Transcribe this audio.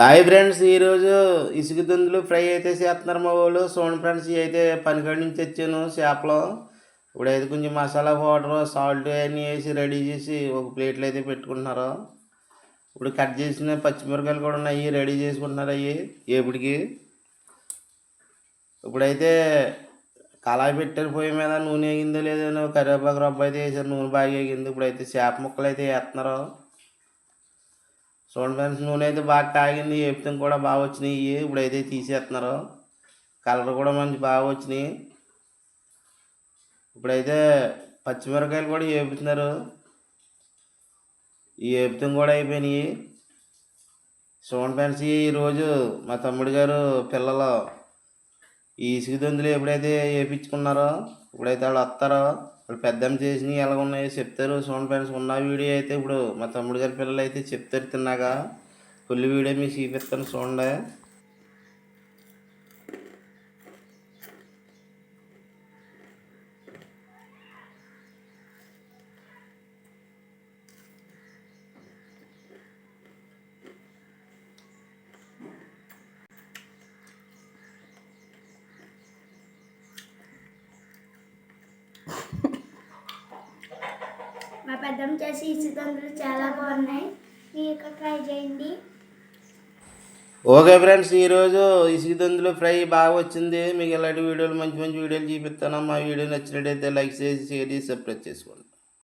Hi friends ఈరోజు ఇసుక దుందులు fry అయితే చేస్తున్నారు మా వాళ్ళు. చూడండి ఫ్రెండ్స్ ఇవి అయితే పనికాడి నుంచి తెచ్చాను చేపలు. ఇప్పుడైతే కొంచెం మసాలా పౌడర్ సాల్ట్ అన్నీ వేసి రెడీ చేసి ఒక ప్లేట్లో అయితే పెట్టుకుంటున్నారు. ఇప్పుడు కట్ చేసిన పచ్చిమిరకాయలు కూడా ఉన్నాయి రెడీ చేసుకుంటున్నారు అవి ఏపుడికి. ఇప్పుడైతే కళాయి పెట్టారు పొయ్యి మీద నూనె ఎగిందో లేదో కరివేపాకు రొబ్బ అయితే వేసారు నూనె బాగా ఎగింది ఇప్పుడైతే చేప ముక్కలు అయితే వేస్తున్నారు. చూడండి ఫ్రెండ్స్ నూనె అయితే బాగా కాగింది ఏపితం కూడా బాగా వచ్చినాయి. ఇప్పుడైతే తీసేస్తున్నారు. కలర్ కూడా మంచి బాగా వచ్చినాయి. ఇప్పుడైతే పచ్చిమిరకాయలు కూడా వేపుతున్నారు ఈ వేపుతం కూడా అయిపోయినాయి. చూడండి ఫ్రెండ్స్ ఈరోజు మా తమ్ముడు గారు పిల్లలు ఈ ఇసుక దొందులు ఎప్పుడైతే వేయించుకున్నారో ఇప్పుడైతే వాళ్ళు వస్తారో వాళ్ళు పెద్దమ్మ చేసినవి ఎలా ఉన్నాయో చెప్తారు. చూడండి ఫ్రెండ్స్ ఉన్న వీడియో అయితే ఇప్పుడు మా తమ్ముడు గారి పిల్లలు అయితే చెప్తారు తిన్నాక. ఫుల్ వీడియో మీకు చూపిస్తాను చూడండి. మా పెద్దమ్మ చేసి ఇసుకందులు చాలా బాగున్నాయి. మీరు ఇక్కడ ట్రై చేయండి. ఓకే ఫ్రెండ్స్ ఈరోజు ఇసుక దొందులు ఫ్రై బాగా వచ్చింది. మీకు ఇలాంటి వీడియోలు మంచి మంచి వీడియోలు చూపిస్తాను. మా వీడియో నచ్చినట్టయితే లైక్ చేసి షేర్ చేసి సబ్స్క్రైబ్ చేసుకోండి.